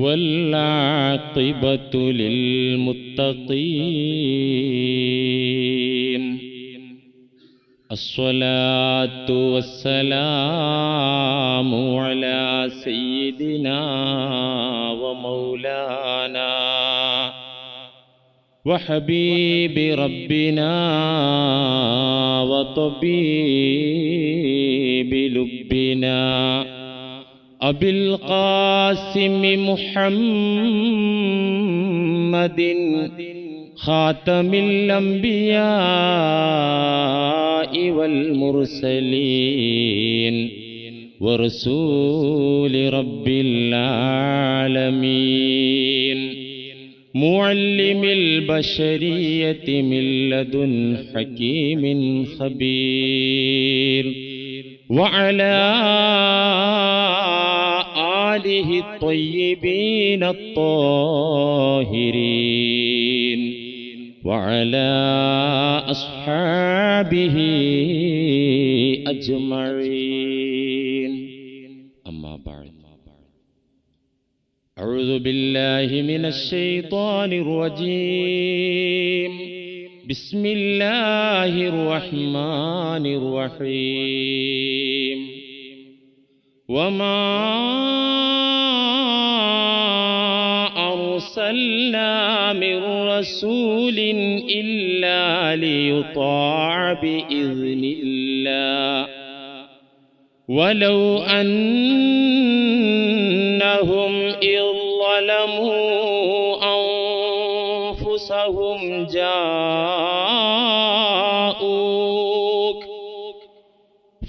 والعاقبة للمتقين. الصلاة والسلام على سيدنا ومولانا وحبيب ربنا وطبيب لبنا. أبي القاسم محمد خاتم الأنبياء والمرسلين ورسول رب العالمين معلم البشرية من لدن حكيم خبير وعلى آله الطيبين الطاهرين وعلى أصحابه أجمعين. أما بعد. أعوذ بالله من الشيطان الرجيم. بسم الله الرحمن الرحيم. وما أرسلنا من رسول إلا ليطاع بإذن الله. ولو أنهم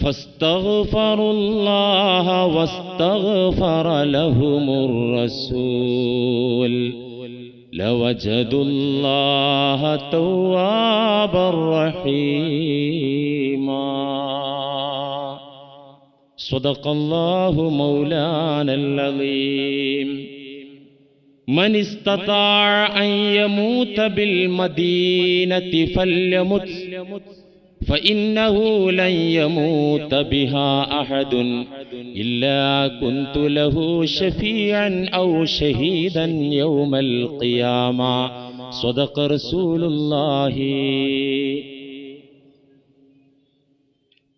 فاستغفروا الله واستغفر لهم الرسول. لوجدوا الله توابا رحيما. صدق الله مولانا العظيم. من استطاع أن يموت بالمدينة فليمت. فإنه لن يموت بها أحد إلا كنت له شفيعا أو شهيدا يوم القيامة. صدق رسول الله.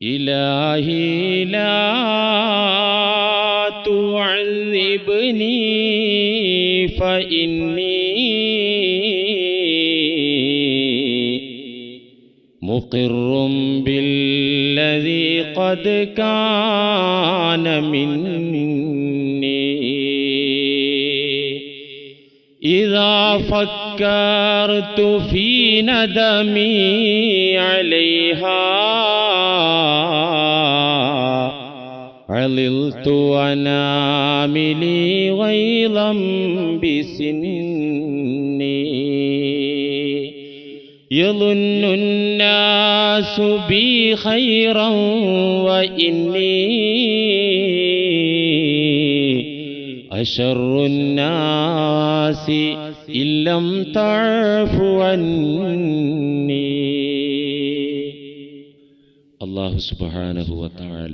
إلهي لا تعذبني فإني مقر بالذي قد كان مني. إذا فكرت في ندمي عليها عللت وناملي غيظا بسني. يظن الناس بي خيرا وإني أشر الناس إن لم تعف عني അള്ളാഹു സുബാനഹുവത്താഴ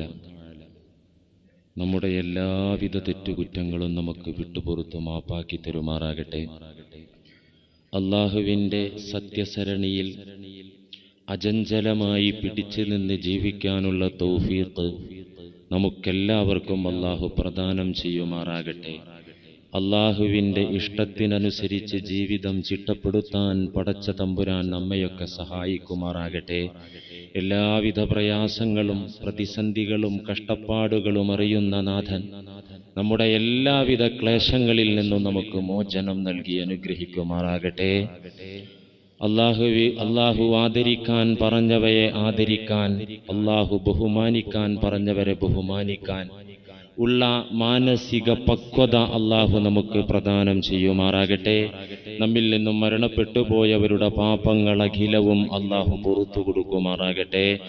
നമ്മുടെ എല്ലാവിധ തെറ്റുകുറ്റങ്ങളും നമുക്ക് വിട്ടുപുറത്ത് മാപ്പാക്കി തരുമാറാകട്ടെ അള്ളാഹുവിൻ്റെ സത്യസരണിയിൽ അജഞ്ചലമായി പിടിച്ചു നിന്ന് ജീവിക്കാനുള്ള തൗഫീഖ് നമുക്കെല്ലാവർക്കും അള്ളാഹു പ്രദാനം ചെയ്യുമാറാകട്ടെ. അള്ളാഹുവിന്റെ ഇഷ്ടത്തിനനുസരിച്ച് ജീവിതം ചിട്ടപ്പെടുത്താൻ പടച്ച തമ്പുരാൻ നമ്മയൊക്കെ സഹായിക്കുമാറാകട്ടെ. എല്ലാവിധ പ്രയാസങ്ങളും പ്രതിസന്ധികളും കഷ്ടപ്പാടുകളും അറിയുന്ന നാഥൻ നമ്മുടെ എല്ലാവിധ ക്ലേശങ്ങളിൽ നിന്നും നമുക്ക് മോചനം നൽകി അനുഗ്രഹിക്കുമാറാകട്ടെ. അള്ളാഹുവി അള്ളാഹു ആദരിക്കാൻ പറഞ്ഞവയെ ആദരിക്കാൻ അള്ളാഹു ബഹുമാനിക്കാൻ പറഞ്ഞവരെ ബഹുമാനിക്കാൻ. ഉള്ള മാനസിക പക്വത അള്ളാഹു നമുക്ക് പ്രദാനം ചെയ്യുമാറാകട്ടെ. നമ്മിൽ നിന്നും മരണപ്പെട്ടു പോയവരുടെ പാപങ്ങൾ അഖിലവും അള്ളാഹു പുറത്തു കൊടുക്കുമാറാകട്ടെ.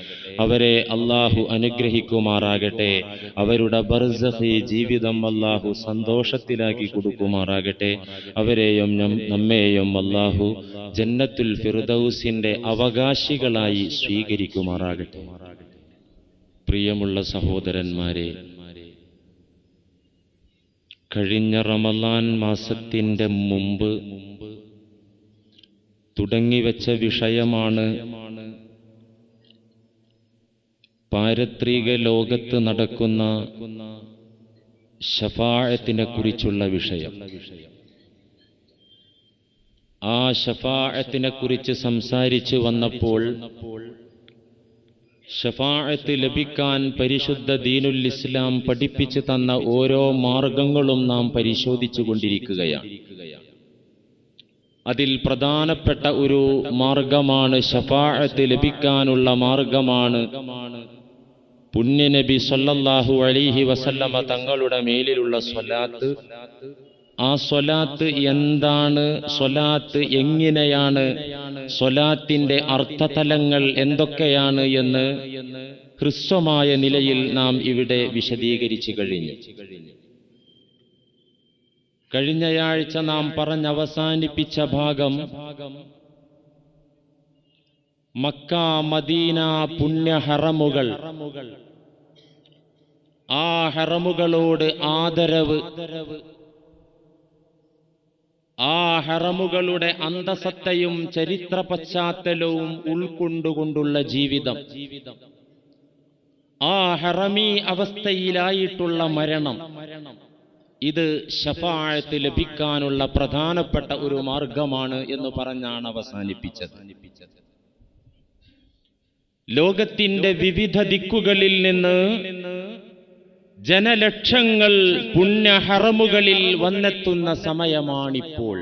അവരെ അള്ളാഹു അനുഗ്രഹിക്കുമാറാകട്ടെ. അവരുടെ ബർസഹി ജീവിതം അള്ളാഹു സന്തോഷത്തിലാക്കി കൊടുക്കുമാറാകട്ടെ. അവരെയും നമ്മെയും അള്ളാഹു ജന്നത്തുൽ ഫിർദൌസിന്റെ അവകാശികളായി സ്വീകരിക്കുമാറാകട്ടെ. പ്രിയമുള്ള സഹോദരന്മാരെ കഴിഞ്ഞ റമലാൻ മാസത്തിന്റെ മുമ്പ് തുടങ്ങിവെച്ച വിഷയമാണ് പാരത്രിക ലോകത്ത് നടക്കുന്ന ഷഫാഴത്തിനെ കുറിച്ചുള്ള വിഷയം. ആ ഷഫാഴത്തിനെ കുറിച്ച് സംസാരിച്ചു വന്നപ്പോൾ ഷഫാഴത്ത് ലഭിക്കാൻ പരിശുദ്ധ ദീനുൽ ഇസ്ലാം പഠിപ്പിച്ചു തന്ന ഓരോ മാർഗങ്ങളും നാം പരിശോധിച്ചു കൊണ്ടിരിക്കുകയാണ്. അതിൽ പ്രധാനപ്പെട്ട ഒരു മാർഗമാണ് ഷഫാഴത്ത് ലഭിക്കാനുള്ള മാർഗമാണ്. പുണ്യനബി സല്ലല്ലാഹു അലിഹി വസല്ലമ തങ്ങളുടെ മേലിലുള്ള സ്വലാത്ത്. ആ സ്വലാത്ത് എന്താണ്? സ്വലാത്ത് എങ്ങനെയാണ്? സ്വലാത്തിന്റെ അർത്ഥതലങ്ങൾ എന്തൊക്കെയാണ് എന്ന് ഹ്രസ്വമായ നിലയിൽ നാം ഇവിടെ വിശദീകരിച്ചു കഴിഞ്ഞു. കഴിഞ്ഞയാഴ്ച നാം പറഞ്ഞവസാനിപ്പിച്ച ഭാഗം മക്ക മദീന പുണ്യ ഹറമുകൾ. ആ ഹറമുകളോട് ആദരവ് ആ ഹറമുകളുടെ അന്തസത്തയും ചരിത്ര പശ്ചാത്തലവും ഉൾക്കൊണ്ടുകൊണ്ടുള്ള ജീവിതം. ആ ഹറമി അവസ്ഥയിലായിട്ടുള്ള മരണം. ഇത് ഷഫാഴത്ത് ലഭിക്കാനുള്ള പ്രധാനപ്പെട്ട ഒരു മാർഗമാണ് എന്ന് പറഞ്ഞാണ് അവസാനിപ്പിച്ചത്. ലോകത്തിന്റെ വിവിധ ദിക്കുകളിൽ നിന്ന് ജനലക്ഷങ്ങൾ പുണ്യഹറമുകളിൽ വന്നെത്തുന്ന സമയമാണിപ്പോൾ.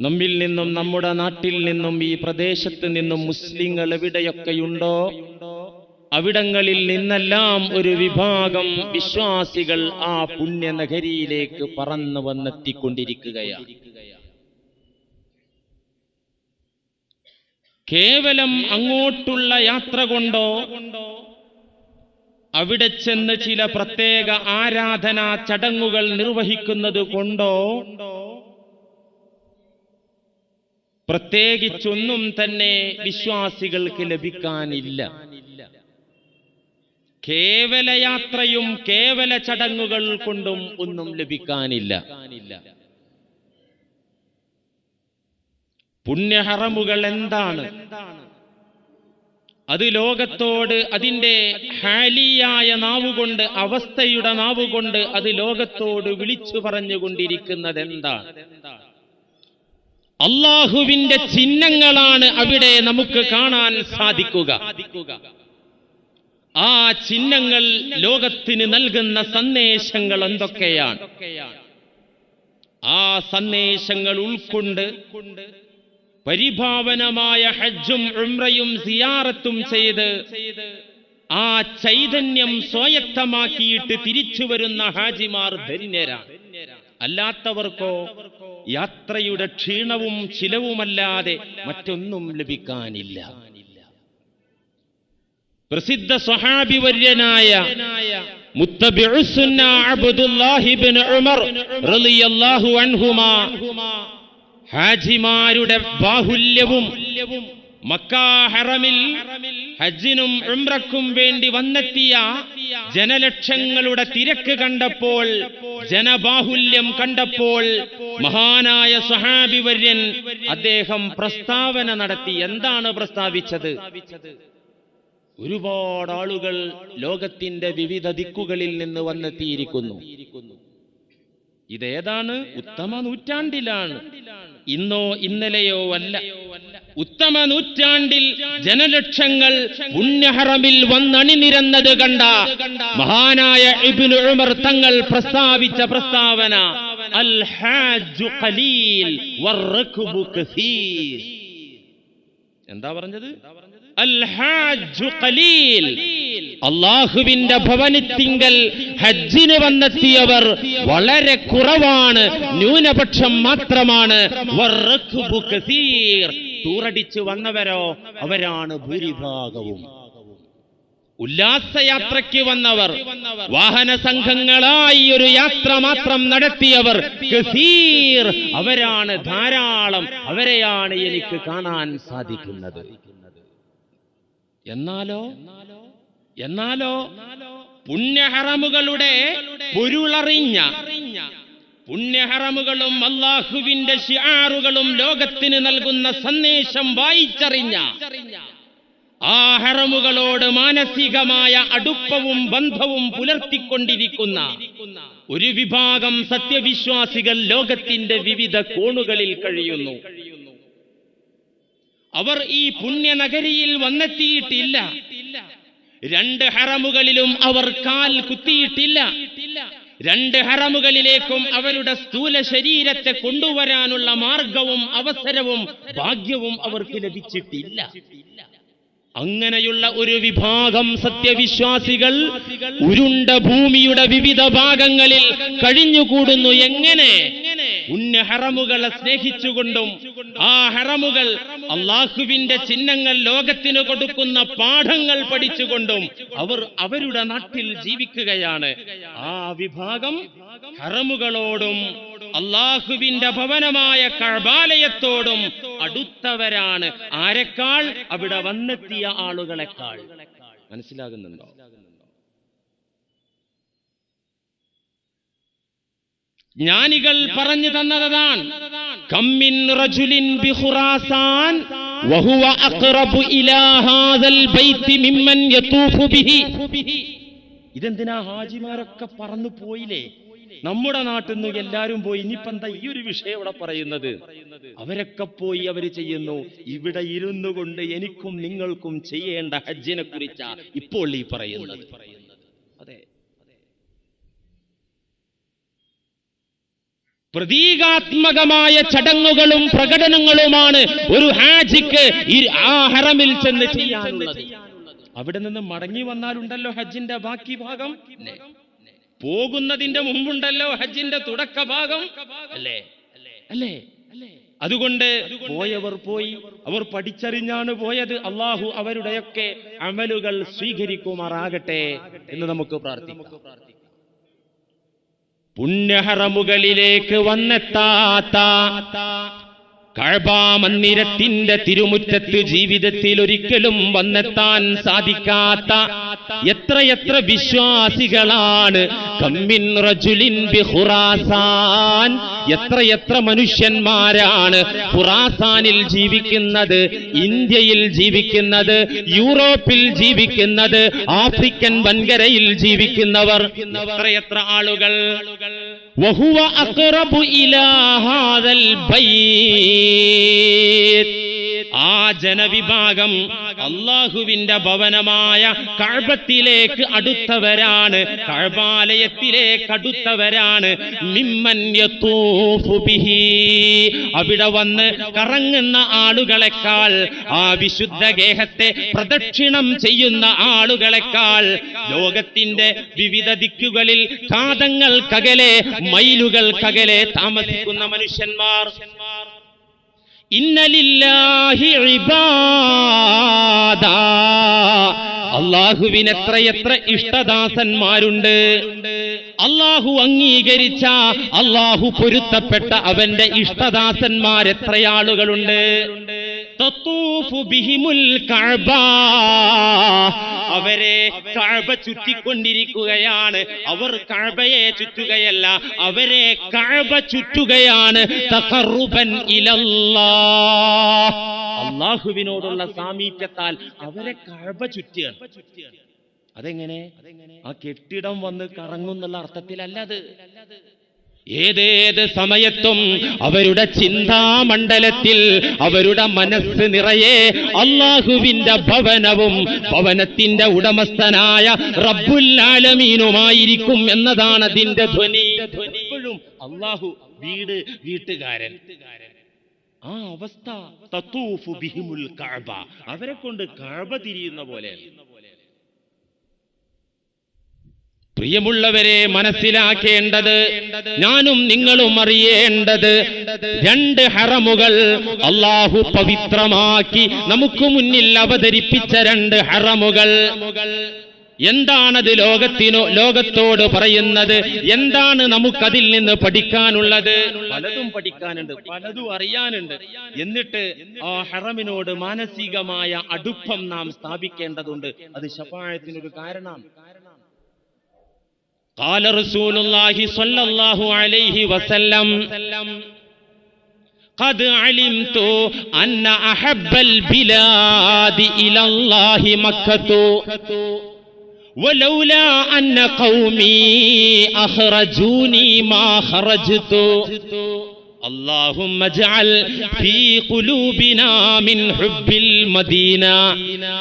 നമ്മിൽ നിന്നും നമ്മുടെ നാട്ടിൽ നിന്നും ഈ പ്രദേശത്ത് നിന്നും മുസ്ലിങ്ങൾ എവിടെയൊക്കെയുണ്ടോ അവിടങ്ങളിൽ നിന്നെല്ലാം ഒരു വിഭാഗം വിശ്വാസികൾ ആ പുണ്യനഗരിയിലേക്ക് പറന്നു വന്നെത്തിക്കൊണ്ടിരിക്കുകയാണ്. കേവലം അങ്ങോട്ടുള്ള യാത്ര കൊണ്ടോ? അവിടെ ചെന്ന് ചില പ്രത്യേക ആരാധനാ ചടങ്ങുകൾ നിർവഹിക്കുന്നത് കൊണ്ടോ? പ്രത്യേകിച്ചൊന്നും തന്നെ വിശ്വാസികൾക്ക് ലഭിക്കാനില്ല. കേവല യാത്രയും കേവല ചടങ്ങുകൾ കൊണ്ടും ഒന്നും ലഭിക്കാനില്ല. പുണ്യഹറമുകൾ എന്താണ്? അത് ലോകത്തോട് അതിന്റെ ഹാലിയായ നാവുകൊണ്ട് അവസ്ഥയുടെ നാവുകൊണ്ട് അത് ലോകത്തോട് വിളിച്ചു പറഞ്ഞുകൊണ്ടിരിക്കുന്നത് എന്താണ് അള്ളാഹുവിന്റെ ചിഹ്നങ്ങളാണ് അവിടെ നമുക്ക് കാണാൻ സാധിക്കുക. ആ ചിഹ്നങ്ങൾ ലോകത്തിന് നൽകുന്ന സന്ദേശങ്ങൾ എന്തൊക്കെയാണ്? ആ സന്ദേശങ്ങൾ ഉൾക്കൊണ്ട് പരിഭാവനമായ ഹജ്ജും ഉംറയും സിയാറത്തും ചെയ്ത് ആ ചൈതന്യം സ്വായത്തമാക്കിയിട്ട് തിരിച്ചു വരുന്ന ഹാജിമാർ ധന്യരാ അല്ലാത്തവർക്കോ യാത്രയുടെ ക്ഷീണവും ചിലവുമല്ലാതെ മറ്റൊന്നും ലഭിക്കാനില്ല. പ്രസിദ്ധ സ്വഹാബി വര്യനായ അബ്ദുല്ലാഹിബ്നു ഉമർ റളിയല്ലാഹു അൻഹുമാ ഹാജിമാരുടെ ബാഹുല്യവും മക്കാഹറമിൽ ഹജ്ജിനും ഉംറക്കും വേണ്ടി വന്നെത്തിയ ജനലക്ഷങ്ങളുടെ തിരക്ക് കണ്ടപ്പോൾ ജനബാഹുല്യം കണ്ടപ്പോൾ മഹാനായ സഹാബി വര്യൻ അദ്ദേഹം പ്രസ്താവന നടത്തി. എന്താണ് പ്രസ്താവിച്ചത്? ഒരുപാട് ആളുകൾ ലോകത്തിന്റെ വിവിധ ദിക്കുകളിൽ നിന്ന് വന്നെത്തിയിരിക്കുന്നു. ഇതേതാണ് ഉത്തമ നൂറ്റാണ്ടിലാണ്. ഇന്നോ ഇന്നലെയോ അല്ല. ഉത്തമ നൂറ്റാണ്ടിൽ ജനലക്ഷങ്ങൾ പുണ്യഹറമിൽ വന്നണിനിരന്നത് കണ്ട മഹാനായ ഇബ്നു ഉമർ തങ്ങൾ പ്രസ്താവിച്ച പ്രസ്താവന അൽ ഹാജു ഖലീൽ വർ വറക്ബു കസീർ. എന്താ പറഞ്ഞത്? അള്ളാഹുവിന്റെ ഭവനത്തിങ്കൽ ഹജ്ജിന് വന്നെത്തിയവർ വളരെ കുറവാണ് ന്യൂനപക്ഷം മാത്രമാണ്. ടൂറടിച്ച് വന്നവരോ അവരാണ് ഭൂരിഭാഗവും. ഉല്ലാസയാത്രയ്ക്ക് വന്നവർ വാഹന സംഘങ്ങളായി ഒരു യാത്ര മാത്രം നടത്തിയവർ അവരാണ് ധാരാളം അവരെയാണ് എനിക്ക് കാണാൻ സാധിക്കുന്നത്. എന്നാലോ? എന്നാലോ? പുണ്യഹറമുകളുടെ പൊരുളറിഞ്ഞ പുണ്യഹറമുകളും അള്ളാഹുവിന്റെ ഷിയാറുകളും ലോകത്തിന് നൽകുന്ന സന്ദേശം വായിച്ചറിഞ്ഞ ആ ഹറമുകളോട് മാനസികമായ അടുപ്പവും ബന്ധവും പുലർത്തിക്കൊണ്ടിരിക്കുന്ന ഒരു വിഭാഗം സത്യവിശ്വാസികൾ ലോകത്തിന്റെ വിവിധ കോണുകളിൽ കഴിയുന്നു. അവർ ഈ പുണ്യനഗരിയിൽ വന്നെത്തിയിട്ടില്ല. രണ്ട് ഹറമുകളിലും അവർ കാൽ കുത്തിയിട്ടില്ല. രണ്ട് ഹറമുകളിലേക്കും അവരുടെ സ്ഥൂല ശരീരത്തെ കൊണ്ടുവരാനുള്ള മാർഗവും അവസരവും ഭാഗ്യവും അവർക്ക് ലഭിച്ചിട്ടില്ല. അങ്ങനെയുള്ള ഒരു വിഭാഗം സത്യവിശ്വാസികൾ ഉരുണ്ട ഭൂമിയുടെ വിവിധ ഭാഗങ്ങളിൽ കഴിഞ്ഞുകൂടുന്നു. എങ്ങനെ? ഉന്ന ഹറമുകളെ സ്നേഹിച്ചുകൊണ്ടും ആ ഹറമുകൾ അള്ളാഹുവിന്റെ ചിഹ്നങ്ങൾ ലോകത്തിന് കൊടുക്കുന്ന പാഠങ്ങൾ പഠിച്ചുകൊണ്ടും അവർ അവരുടെ നാട്ടിൽ ജീവിക്കുകയാണ്. ആ വിഭാഗം ഹറമുകളോടും അള്ളാഹുവിന്റെ ഭവനമായ കഴബാലയത്തോടും അടുത്തവരാണ്. ആരെക്കാൾ? അവിടെ വന്നെത്തിയ ആളുകളെക്കാൾ. മനസ്സിലാകുന്നുണ്ടോ? ജ്ഞാനികൾ പറഞ്ഞു തന്നതാണ്. കമ്മിൻ റജുലിൻ ബിഹുറാസാൻ വഹുവ അഖ്റബു ഇലാ ഹാദൽ ബൈത്തി മിമ്മൻ യതൂഫു ബിഹി. ഇതെന്തിനാ ഹാജിമാരൊക്കെ പറന്നു പോയില്ലേ? നമ്മുടെ നാട്ടിൽ നിന്ന് എല്ലാരും പോയി. ഇനിയിപ്പോ എന്താ ഈ ഒരു വിഷയം ഇവിടെ പറയുന്നത്? അവരൊക്കെ പോയി അവർ ചെയ്യുന്നു. ഇവിടെ ഇരുന്നു കൊണ്ട് എനിക്കും നിങ്ങൾക്കും ചെയ്യേണ്ട ഹജ്ജിനെ കുറിച്ചാ ഇപ്പോൾ ഈ പറയുന്നത്. അതെ. പ്രതീകാത്മകമായ ചടങ്ങുകളും പ്രകടനങ്ങളുമാണ് ഒരു ഹാജിക്ക് ആ ഹറമിൽ ചെന്ന് ചെയ്യാനുള്ളത്. അവിടെ നിന്ന് മടങ്ങി വന്നാലുണ്ടല്ലോ ഹജ്ജിന്റെ ബാക്കി ഭാഗം? പോകുന്നതിന്റെ മുമ്പുണ്ടല്ലോ ഹജ്ജിന്റെ തുടക്ക ഭാഗം അല്ലേ? അല്ലേ? അതുകൊണ്ട് പോയവർ പോയി. അവർ പഠിച്ചറിഞ്ഞാണ് പോയത്. അള്ളാഹു അവരുടെയൊക്കെ അമലുകൾ സ്വീകരിക്കുമാറാകട്ടെ എന്ന് നമുക്ക് പ്രാർത്ഥിക്കാം. പുണ്യഹറമുകളിലേക്ക് വന്നെത്താത്ത കഴബാ മന്ദിരത്തിന്റെ തിരുമുറ്റത്ത് ജീവിതത്തിൽ ഒരിക്കലും വന്നെത്താൻ സാധിക്കാത്ത എത്രയെത്ര വിശ്വാസികളാണ്. കമ്മിൻ റജുലിൻ ബി ഖുറാസാൻ. എത്ര എത്ര മനുഷ്യന്മാരാണ് ഖുറാസാനിൽ ജീവിക്കുന്നത് ഇന്ത്യയിൽ ജീവിക്കുന്നത് യൂറോപ്പിൽ ജീവിക്കുന്നത് ആഫ്രിക്കൻ വൻകരയിൽ ജീവിക്കുന്നവർ. എത്ര എത്ര ആളുകൾ? വഹുവ അഖറബു ഇലാ ഹാദൽ ബൈത്ത് ആ ജനവിഭാഗം അള്ളാഹുവിന്റെ ഭവനമായ കഴപത്തിലേക്ക് അടുത്തവരാണ് കഴപാലയത്തിലേക്ക് അടുത്തവരാണ്. അവിടെ വന്ന് കറങ്ങുന്ന ആളുകളെക്കാൾ ആ വിശുദ്ധ ഗേഹത്തെ പ്രദക്ഷിണം ചെയ്യുന്ന ആളുകളെക്കാൾ ലോകത്തിന്റെ വിവിധ ദിക്കുകളിൽ കാതങ്ങൾക്കകലെ മൈലുകൾക്കകലെ താമസിക്കുന്ന മനുഷ്യന്മാർ അള്ളാഹുവിന് എത്രയെത്ര ഇഷ്ടദാസന്മാരുണ്ട്. അള്ളാഹു അംഗീകരിച്ച അള്ളാഹു പൊരുത്തപ്പെട്ട അവന്റെ ഇഷ്ടദാസന്മാർ അവരെ കഴബ ചുറ്റിക്കൊണ്ടിരിക്കുകയാണ്. അവർ കഴബയെ ചുറ്റുകയല്ല അവരെ കഴബ ചുറ്റുകയാണ്. തഹറുബൻ ഇലല്ലാ. അള്ളാഹുവിനോടുള്ള സാമീപ്യത്താൽ അവരെ കഴബ ചുറ്റുകയാണ് അതെങ്ങനെ? ആ കെട്ടിടം വന്ന് കറങ്ങുന്നുള്ള അർത്ഥത്തിലല്ല അത്. ഏതേത് സമയത്തും അവരുടെ ചിന്താമണ്ഡലത്തിൽ അവരുടെ മനസ്സ് നിറയെ അള്ളാഹുവിന്റെ ഭവനവും ഭവനത്തിന്റെ ഉടമസ്ഥനായ റബ്ബുല്ലാലമീനുമായിരിക്കും എന്നതാണ് അതിന്റെ ധ്വനി. അള്ളാഹു വീട് വീട്ടുകാരൻ. ആ അവസ്ഥ അവരെ കൊണ്ട് കഅബ തിരിയുന്ന പോലെ. പ്രിയമുള്ളവരെ മനസ്സിലാക്കേണ്ടത് ഞാനും നിങ്ങളും അറിയേണ്ടത് രണ്ട് ഹറമുകൾ അള്ളാഹു പവിത്രമാക്കി നമുക്ക് മുന്നിൽ അവതരിപ്പിച്ച രണ്ട് ഹറമുകൾ. എന്താണത് ലോകത്തിനോ ലോകത്തോട് പറയുന്നത്? എന്താണ് നമുക്കതിൽ നിന്ന് പഠിക്കാനുള്ളത്? പലതും പഠിക്കാനുണ്ട് പലതും അറിയാനുണ്ട്. എന്നിട്ട് ആ ഹറമിനോട് മാനസികമായ അടുപ്പം നാം സ്ഥാപിക്കേണ്ടതുണ്ട്. അത് ശപായത്തിനൊരു കാരണമാണ് قال رسول الله صلى الله عليه وسلم قد علمت أن أحب البلاد إلى الله مكة ولولا أن قومي أخرجوني ما خرجت اللهم اجعل في قلوبنا من حب المدينة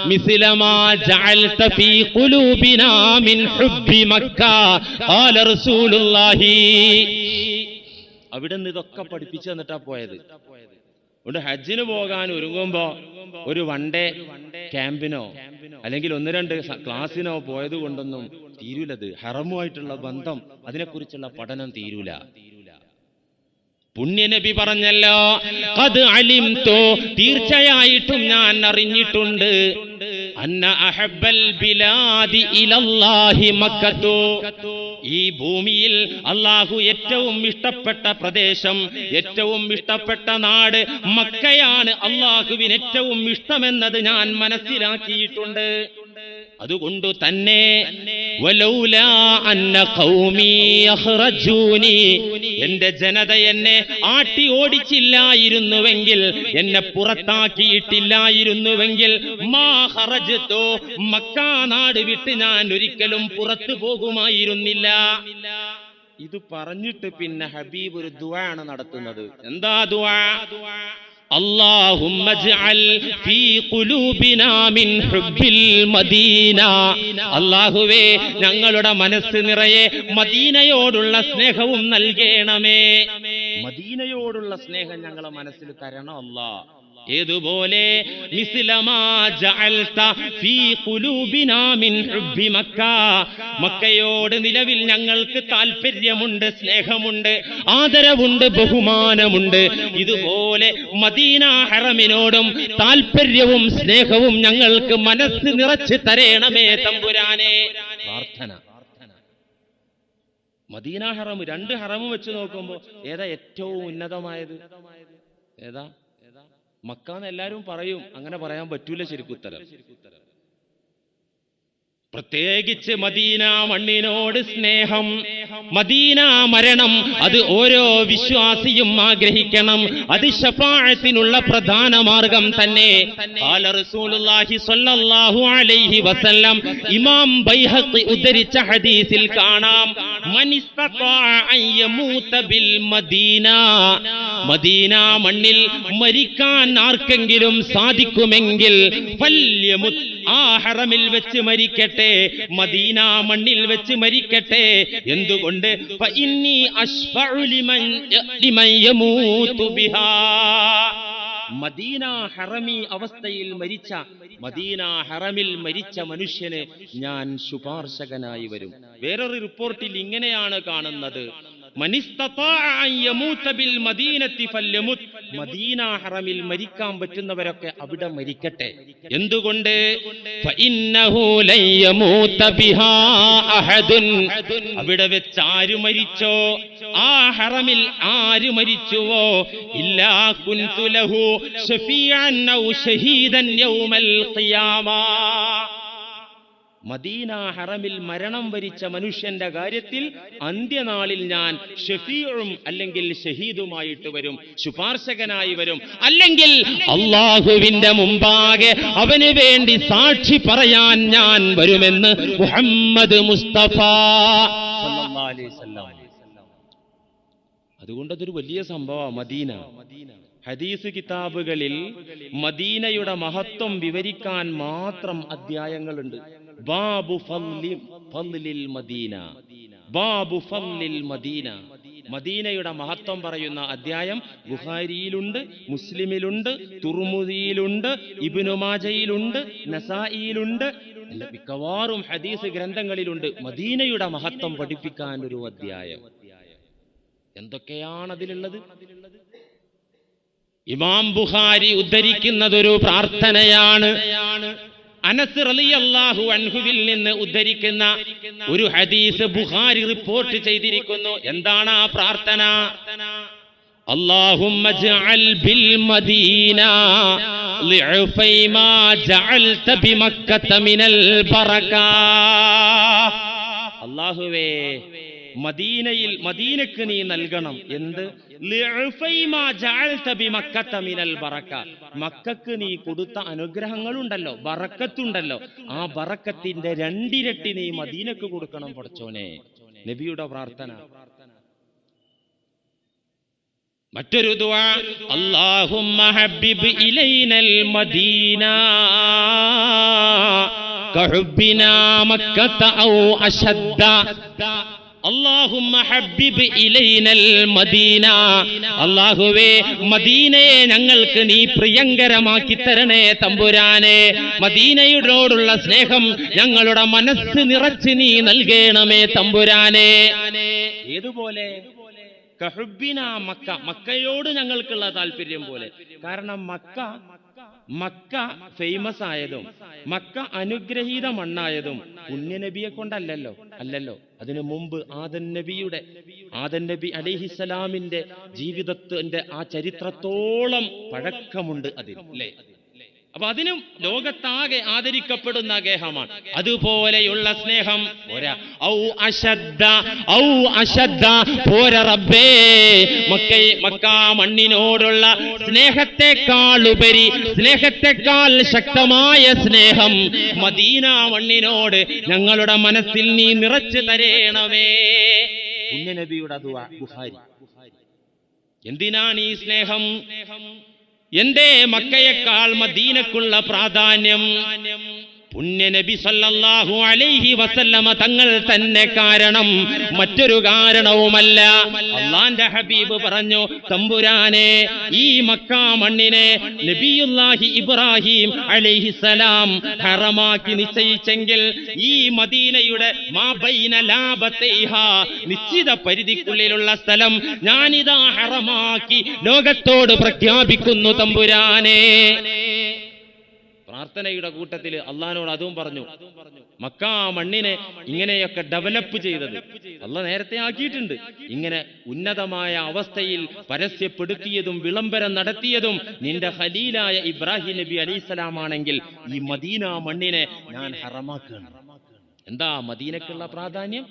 مثل ما جعلت في قلوبنا من حب مكة قال رسول الله അവിടെ നിന്ന് ഇതൊക്കെ പഠിപ്പിച്ചു തന്നിട്ടാ പോയത് അതുകൊണ്ട് ഹജ്ജിന് പോകാൻ ഒരുങ്ങുമ്പോ ഒരു വൺ ഡേ ക്യാമ്പിനോ അല്ലെങ്കിൽ ഒന്ന് രണ്ട് സ- ക്ലാസ്സിനോ പോയത് കൊണ്ടൊന്നും തീരൂലത് ഹറമുമായിട്ടുള്ള ബന്ധം അതിനെക്കുറിച്ചുള്ള പഠനം തീരൂല പുണ്യനബി പറഞ്ഞല്ലോ അത് അലിംതോ തീർച്ചയായിട്ടും ഞാൻ അറിഞ്ഞിട്ടുണ്ട്. അന്ന ബിലാദി മക്കത്തു. ഈ ഭൂമിയിൽ അള്ളാഹു ഏറ്റവും ഇഷ്ടപ്പെട്ട പ്രദേശം ഏറ്റവും ഇഷ്ടപ്പെട്ട നാട് മക്കയാണ്. അള്ളാഹുവിന് ഏറ്റവും ഇഷ്ടമെന്നത് ഞാൻ മനസ്സിലാക്കിയിട്ടുണ്ട്. അതുകൊണ്ട് തന്നെ എന്റെ ജനത എന്നെ ആട്ടി ഓടിച്ചില്ലായിരുന്നുവെങ്കിൽ എന്നെ പുറത്താക്കിയിട്ടില്ലായിരുന്നുവെങ്കിൽ മാ ഖറജ്തു മക്കാ നാട് വിട്ട് ഞാൻ ഒരിക്കലും പുറത്തു പോകുമായിരുന്നില്ല. ഇത് പറഞ്ഞിട്ട് പിന്നെ ഹബീബ് ഒരു ദുവാണ് നടത്തുന്നത്. എന്താ ദുആ? اللهم اجعل في قلوبنا من حب المدينة അള്ളാഹുവേ ഞങ്ങളുടെ മനസ്സ് നിറയെ മദീനയോടുള്ള സ്നേഹവും നൽകണമേ മദീനയോടുള്ള സ്നേഹം ഞങ്ങളെ മനസ്സിൽ തരണം അല്ലാ ഏതുപോലെ മക്കയോട് നിലവിൽ ഞങ്ങൾക്ക് താല്പര്യമുണ്ട് സ്നേഹമുണ്ട് ആദരവുണ്ട് ബഹുമാനമുണ്ട്. ഇതുപോലെ മദീന ഹറമിനോടും താല്പര്യവും സ്നേഹവും ഞങ്ങൾക്ക് മനസ്സ് നിറച്ച് തരേണമേ തമ്പുരാനെ. പ്രാർത്ഥന. മദീന ഹറം രണ്ട് ഹറമും വെച്ച് നോക്കുമ്പോൾ ഏതാ ഏറ്റവും ഉന്നതമായത്? ഏതാ? മക്കാന്ന് എല്ലാവരും പറയും അങ്ങനെ പറയാൻ പറ്റൂല ശരിക്കും ഉത്തരം. പ്രത്യേകിച്ച് മദീന മണ്ണിനോട് സ്നേഹം. മദീന മരണം അത് ഓരോ വിശ്വാസിയും ആഗ്രഹിക്കണം. അത് ഷഫാഴത്തിനുള്ള പ്രധാന മാർഗം തന്നെ. അലൈഹി വസല്ലം ഇമാം ബൈഹഖി ഉദ്ധരിച്ച ഹദീസിൽ കാണാം. Bill Medina. മദീന മണ്ണിൽ മരിക്കാൻ ആർക്കെങ്കിലും സാധിക്കുമെങ്കിൽ ഫല്യമുത് ആ ഹറമിൽ വെച്ച് മരിക്കട്ടെ മദീന മണ്ണിൽ വെച്ച് മരിക്കട്ടെ. എന്തുകൊണ്ട്? മദീന ഹറമി അവസ്ഥയിൽ മരിച്ച മദീന ഹറമിൽ മരിച്ച മനുഷ്യന് ഞാൻ ശുപാർശകനായി വരും. വേറൊരു റിപ്പോർട്ടിൽ ഇങ്ങനെയാണ് കാണുന്നത്. ബിൽ മദീനത്തി മദീന ഹറമിൽ മരിക്കാൻ പറ്റുന്നവരൊക്കെ അവിടെ മരിക്കട്ടെ. എന്തുകൊണ്ട്? അവിടെ വെച്ച് ആര് മരിച്ചോ? ആ ഹറമിൽ ആര് മരിച്ചുവോ? ഇല്ലാ കുൻതു ലഹു ശഫീഅൻ ഔ ഷഹീദൻ യൗമൽ ഖിയാമ. മദീന ഹറമിൽ മരണം വരിച്ച മനുഷ്യന്റെ കാര്യത്തിൽ അന്ത്യനാളിൽ ഞാൻ ഷഫീറും അല്ലെങ്കിൽ ഷഹീദുമായിട്ട് വരും ശുപാർശകനായി വരും. അല്ലെങ്കിൽ അള്ളാഹുവിന്റെ മുമ്പാകെ അവന് വേണ്ടി സാക്ഷി പറയാൻ ഞാൻ വരുമെന്ന് മുഹമ്മദ് മുസ്തഫ. അതുകൊണ്ട് അതൊരു വലിയ സംഭവമാണ് മദീന. ഹദീസ് കിതാബുകളിൽ മദീനയുടെ മഹത്വം വിവരിക്കാൻ മാത്രം അധ്യായങ്ങളുണ്ട്. ബാബു ഫദ്ലി- ഫദ്ലിൽ മദീന. ബാബു ഫദ്ലിൽ മദീന. മദീനയുടെ മഹത്വം പറയുന്ന അധ്യായം ബുഹാരിയിലുണ്ട് മുസ്ലിമിലുണ്ട് തുർമുദിയിലുണ്ട് ഇബിനുമാജയിലുണ്ട് നസായിലുണ്ട് മിക്കവാറും ഹദീസ് ഗ്രന്ഥങ്ങളിലുണ്ട്. മദീനയുടെ മഹത്വം പഠിപ്പിക്കാൻ ഒരു അധ്യായം. എന്തൊക്കെയാണ് അതിലുള്ളത്? ഇമാം ബുഹാരി ഉദ്ധരിക്കുന്നതൊരു പ്രാർത്ഥനയാണ്. അനസ് റളിയല്ലാഹു അൻഹുവിൽ നിന്ന് ഉദ്ധരിക്കുന്ന ഒരു ഹദീസ് ബുഖാരി റിപ്പോർട്ട് ചെയ്തിരിക്കുന്നു എന്താണ് ആ പ്രാർത്ഥന اللهم اجعل بالمدينة ضعفي ما جعلت بمكة من البركة അള്ളാഹുവേ മദീനയിൽ മദീനക്ക് നീ നൽകണം. എന്ത്? മക്കക്ക് നീ കൊടുത്ത അനുഗ്രഹങ്ങളുണ്ടല്ലോ ബറക്കത്തുണ്ടല്ലോ. ആ ബറക്കത്തിന്റെ രണ്ടിരട്ടി നീ മദീനക്ക് കൊടുക്കണം പഠിച്ചോനെ. നബിയുടെ പ്രാർത്ഥന. മറ്റൊരു ദുആ അല്ലാഹുമ്മ ഹബ്ബിബ് ഇലൈനൽ മദീന. മക്കത്ത ഔ അശദ്ദ. അല്ലാഹുവേ മദീനയെ ഞങ്ങൾക്ക് നീ പ്രിയങ്കരമാക്കി തരണേ തമ്പുരാനെ. മദീനയോടുള്ള സ്നേഹം ഞങ്ങളുടെ മനസ്സ് നിറച്ച് നീ നൽകണമേ തമ്പുരാനെ. ഏതുപോലെ? മക്ക. മക്കയോട് ഞങ്ങൾക്കുള്ള താല്പര്യം പോലെ. കാരണം മക്ക മക്ക ഫേമസ് ആയതും മക്ക അനുഗ്രഹീത മണ്ണായതും പുണ്യനബിയെ കൊണ്ടല്ലല്ലോ അല്ലല്ലോ. അതിനു മുമ്പ് ആദൻ നബിയുടെ ആദൻ നബി അലിഹിസലാമിന്റെ ജീവിതത്തിന്റെ ആ ചരിത്രത്തോളം പഴക്കമുണ്ട് അതിൽ അല്ലേ? അപ്പൊ അതിനും ലോകത്താകെ ആദരിക്കപ്പെടുന്ന അദ്ദേഹമാണ് അതുപോലെയുള്ള സ്നേഹം പോരാ. ഔ ഔ പോര റബ്ബേ. മക്ക മക്ക മണ്ണിനോടുള്ള സ്നേഹത്തെക്കാൾ ഉപരി സ്നേഹത്തെക്കാൾ ശക്തമായ സ്നേഹം മദീന മണ്ണിനോട് ഞങ്ങളുടെ മനസ്സിൽ നീ നിറച്ചു തരേണമേ. നബിയുടെ എന്തിനാണ് ഈ സ്നേഹം? എന്തേ മക്കയേക്കാൾ മദീനക്കുള്ള പ്രാധാന്യം പുണ്യനബി സല്ലല്ലാഹു അലൈഹി വസല്ലമ തങ്ങൾ തന്നെ കാരണം മറ്റൊരു കാരണവുമല്ല. അള്ളാന്റെ ഹബീബ് പറഞ്ഞു തമ്പുരാനെ ഈ മക്ക മണ്ണിനെ നബിയുല്ലാഹി ഇബ്രാഹിം അലൈഹി സലാം ഹറമാക്കി നിശ്ചയിച്ചെങ്കിൽ ഈ മദീനയുടെ നിശ്ചിത പരിധിക്കുള്ളിലുള്ള സ്ഥലം ഞാനിതാ ഹറമാക്കി ലോകത്തോട് പ്രഖ്യാപിക്കുന്നു തമ്പുരാനെ. പ്രാർത്ഥനയുടെ കൂട്ടത്തിൽ അള്ളഹാനോട് അതും പറഞ്ഞു മക്ക മണ്ണിനെ ഇങ്ങനെയൊക്കെ ഡെവലപ്പ് ചെയ്തത്. അല്ല നേരത്തെ ആക്കിയിട്ടുണ്ട്. ഇങ്ങനെ ഉന്നതമായ അവസ്ഥയിൽ പരസ്യപ്പെടുത്തിയതും വിളംബരം നടത്തിയതും നിന്റെ ഹലീലായ ഇബ്രാഹിം നബി അലൈസലാമാണെങ്കിൽ ഈ മദീന മണ്ണിനെ ഞാൻ ഹറമാക്കുകയാണ്. എന്താ മദീനക്കുള്ള പ്രാധാന്യം?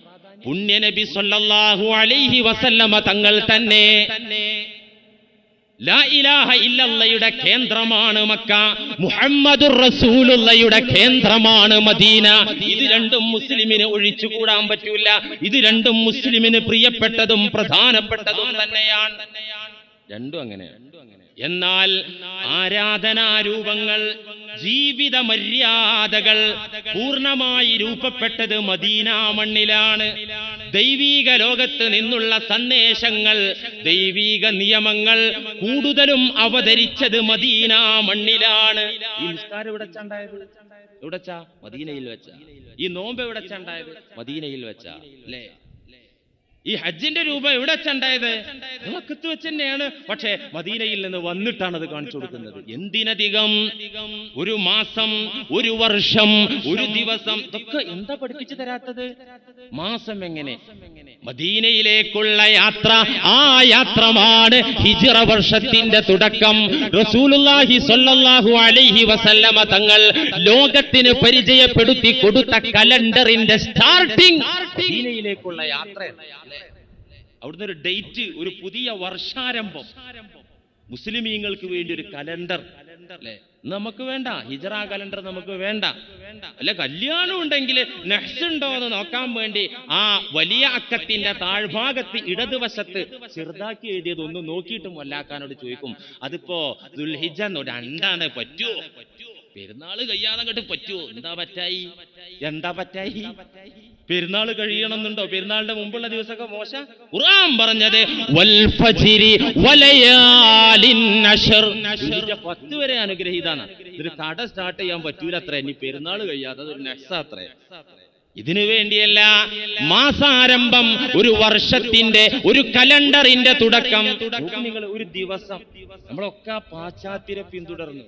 പുണ്യനബി സല്ലല്ലാഹു അലൈഹി വസല്ലമ തങ്ങൾ തന്നെ ഇല്ലല്ലയുടെ കേന്ദ്രമാണ് മക്ക. മുഹമ്മദുർ റസൂലുള്ളയുടെ കേന്ദ്രമാണ് മദീന. ഇത് രണ്ടും മുസ്ലിമിന് ഒഴിച്ചുകൂടാൻ പറ്റൂല. ഇത് രണ്ടും മുസ്ലിമിന് പ്രിയപ്പെട്ടതും പ്രധാനപ്പെട്ടതും തന്നെയാണ്. രണ്ടും അങ്ങനെയാണ്. എന്നാൽ ആരാധനാരൂപങ്ങൾ ജീവിത മര്യാദകൾ പൂർണമായി രൂപപ്പെട്ടത് മദീന മണ്ണിലാണ്. ദൈവീക ലോകത്ത് നിന്നുള്ള സന്ദേശങ്ങൾ ദൈവീക നിയമങ്ങൾ കൂടുതലും അവതരിച്ചത് മദീന മണ്ണിലാണ്. ഈ ഇവിടെ മദീനയിൽ വെച്ച. ഈ നോമ്പ് എവിടെ ചണ്ടായത് മദീനയിൽ വെച്ച. അല്ലേ? ഈ ഹജ്ജിന്റെ രൂപം എവിടെ വെച്ചുണ്ടായത്? മക്കത്ത് വെച്ച് തന്നെയാണ് പക്ഷേ മദീനയിൽ നിന്ന് വന്നിട്ടാണ് അത് കാണിച്ചു കൊടുക്കുന്നത്. എന്തിനധികം? ഒരു മാസം ഒരു വർഷം ഒരു ദിവസം. ഇതൊക്കെ എന്താ പഠിപ്പിച്ചു തരാത്തത്? മാസം എങ്ങനെ? മദീനയിലേക്കുള്ള യാത്ര ആ യാത്രമാണ് ഹിജിറ വർഷത്തിന്റെ തുടക്കം. റസൂലുള്ളാഹി സ്വല്ലല്ലാഹു അലൈഹി വസല്ലമ തങ്ങൾ ലോകത്തിന് പരിചയപ്പെടുത്തി കൊടുത്ത കലണ്ടറിന്റെ സ്റ്റാർട്ടിംഗ് മദീനയിലേക്കുള്ള യാത്രയാണ്. അവിടുന്ന് ഒരു ഡേറ്റ് ഒരു പുതിയ വർഷാരംഭം. മുസ്ലിമീങ്ങൾക്ക് വേണ്ടി ഒരു കലണ്ടർ. അല്ലെ? നമുക്ക് വേണ്ട. ഹിജറ കലണ്ടർ നമുക്ക് വേണ്ട. അല്ല? കല്യാണം ഉണ്ടെങ്കിൽ നെഹ്സ് ഉണ്ടോ എന്ന് നോക്കാൻ വേണ്ടി ആ വലിയ അക്കത്തിന്റെ താഴ്ഭാഗത്ത് ഇടതുവശത്ത് ചെറുതാക്കി എഴുതിയത് ഒന്ന് നോക്കിയിട്ടും വല്ലാക്കാനോട് ചോദിക്കും അതിപ്പോ ദുൽഹിജ രണ്ടാണ് പറ്റുമോ പെരുന്നാൾ കഴിയാതെ അങ്ങോട്ട് പറ്റുമോ എന്താ പറ്റായി? എന്താ പറ്റായി? പെരുന്നാൾ കഴിയണമെന്നുണ്ടോ? പെരുന്നാളിന്റെ മുമ്പുള്ള ദിവസമൊക്കെ മോശ? ഖുർആൻ പറഞ്ഞത് പത്ത് വരെ അനുഗ്രഹീതാണ്. ഇതൊരു കട സ്റ്റാർട്ട് ചെയ്യാൻ പറ്റൂല അത്ര ഇനി പെരുന്നാൾ കഴിയാത്തത് ഒരു നെക്സ അത്രേ. ഇതിനു വേണ്ടിയല്ല മാസാരംഭം ഒരു വർഷത്തിന്റെ ഒരു കലണ്ടറിന്റെ തുടക്കം. നിങ്ങൾ ഒരു ദിവസം നമ്മളൊക്കെ പാശ്ചാത്യരെ പിന്തുടർന്നു.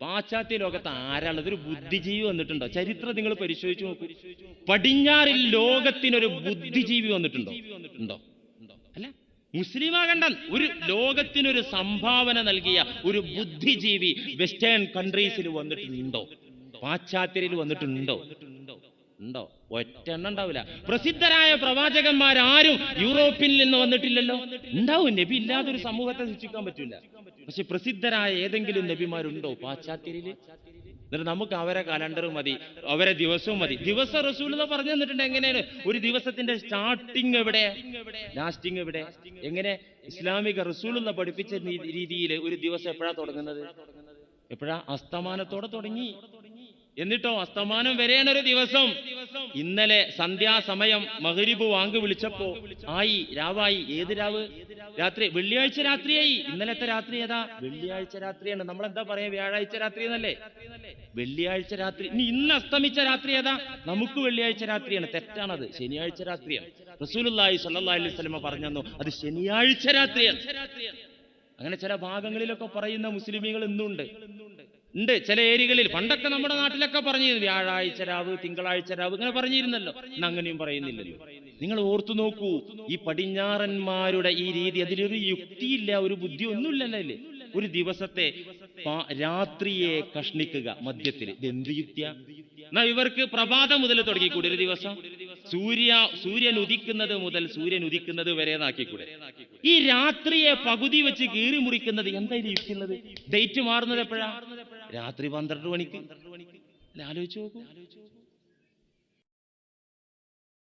പാശ്ചാത്യ ലോകത്ത് ആരാളുള്ളത് ഒരു ബുദ്ധിജീവി വന്നിട്ടുണ്ടോ? ചരിത്രം നിങ്ങൾ പരിശോധിച്ചു നോക്കൂ. പടിഞ്ഞാറിൽ ലോകത്തിനൊരു ബുദ്ധിജീവി വന്നിട്ടുണ്ടോ? ഉണ്ടോ? അല്ല. മുസ്ലിമാകണ്ട ഒരു ലോകത്തിനൊരു സംഭാവന നൽകിയ ഒരു ബുദ്ധിജീവി വെസ്റ്റേൺ കൺട്രീസിൽ വന്നിട്ടുണ്ടോ? പാശ്ചാത്യരിൽ വന്നിട്ടുണ്ടോ? ഉണ്ടോ? ഒറ്റ ഒറ്റെണ്ണം ഉണ്ടാവില്ല. പ്രസിദ്ധരായ പ്രവാചകന്മാരാരും യൂറോപ്പിൽ നിന്ന് വന്നിട്ടില്ലല്ലോ? ഉണ്ടാവും. നബി ഇല്ലാതെ ഒരു സമൂഹത്തെ സൃഷ്ടിക്കാൻ പറ്റില്ല പക്ഷെ പ്രസിദ്ധരായ ഏതെങ്കിലും നബിമാരുണ്ടോ പാശ്ചാത്യരിൽ? എന്നിട്ട് നമുക്ക് അവരെ കലണ്ടർ മതി. അവരെ ദിവസവും മതി. ദിവസം റസൂലത പറഞ്ഞു തന്നിട്ടുണ്ട്. എങ്ങനെയാണ്? ഒരു ദിവസത്തിന്റെ സ്റ്റാർട്ടിങ് എവിടെ? ലാസ്റ്റിംഗ് എവിടെ? എങ്ങനെ? ഇസ്ലാമിക റസൂലുള്ള പഠിപ്പിച്ച രീതിയിൽ ഒരു ദിവസം എപ്പോഴാ തുടങ്ങുന്നത്? എപ്പോഴാ? അസ്തമാനത്തോടെ തുടങ്ങി. എന്നിട്ടോ അസ്തമാനം വരെയാണ് ഒരു ദിവസം. ഇന്നലെ സന്ധ്യാസമയം മകരിബ് വാങ്ക് വിളിച്ചപ്പോ ആയി രാവായി ഏത് രാവ്? രാത്രി വെള്ളിയാഴ്ച രാത്രിയായി. ഇന്നലത്തെ രാത്രി ഏതാ? വെള്ളിയാഴ്ച രാത്രിയാണ്. നമ്മൾ എന്താ പറയാ? വ്യാഴാഴ്ച രാത്രി എന്നല്ലേ വെള്ളിയാഴ്ച രാത്രി. ഇനി ഇന്ന് അസ്തമിച്ച രാത്രി ഏതാ? നമുക്ക് വെള്ളിയാഴ്ച രാത്രിയാണ്. തെറ്റാണത്. ശനിയാഴ്ച രാത്രിയാണ്. റസൂലുള്ളാഹി സ്വല്ലല്ലാഹി അലൈഹി വസല്ലമ പറഞ്ഞു അത് ശനിയാഴ്ച രാത്രിയാണ്. അങ്ങനെ ചില ഭാഗങ്ങളിലൊക്കെ പറയുന്ന മുസ്ലിമീങ്ങൾ ഇന്നുണ്ട്. ഉണ്ട്. ചില ഏരിയകളിൽ പണ്ടൊക്കെ നമ്മുടെ നാട്ടിലൊക്കെ പറഞ്ഞിരുന്നു വ്യാഴാഴ്ച രാവ് തിങ്കളാഴ്ച രാവ് ഇങ്ങനെ പറഞ്ഞിരുന്നല്ലോ. അങ്ങനെയും പറയുന്നില്ലല്ലോ. നിങ്ങൾ ഓർത്തു നോക്കൂ ഈ പടിഞ്ഞാറന്മാരുടെ ഈ രീതി അതിലൊരു യുക്തിയില്ല ഒരു ബുദ്ധി ഒന്നുമില്ലല്ലോ അതിൽ. ഒരു ദിവസത്തെ രാത്രിയെ കഷ്ണിക്കുക മദ്യത്തിൽ. എന്ത് യുക്തിയാ? എന്നാ ഇവർക്ക് പ്രഭാതം മുതൽ തുടങ്ങിക്കൂടെ ഒരു ദിവസം? സൂര്യ സൂര്യൻ ഉദിക്കുന്നത് മുതൽ സൂര്യൻ ഉദിക്കുന്നത് വരെ നാക്കിക്കൂടെ ഈ രാത്രിയെ പകുതി വെച്ച് കീറി മുറിക്കുന്നത് എന്തായാലും ഇരിക്കുന്നത് ഡേറ്റ് മാറുന്നത് എപ്പോഴാ? രാത്രി പന്ത്രണ്ട് മണിക്ക്. ആലോചിച്ച് നോക്കൂ.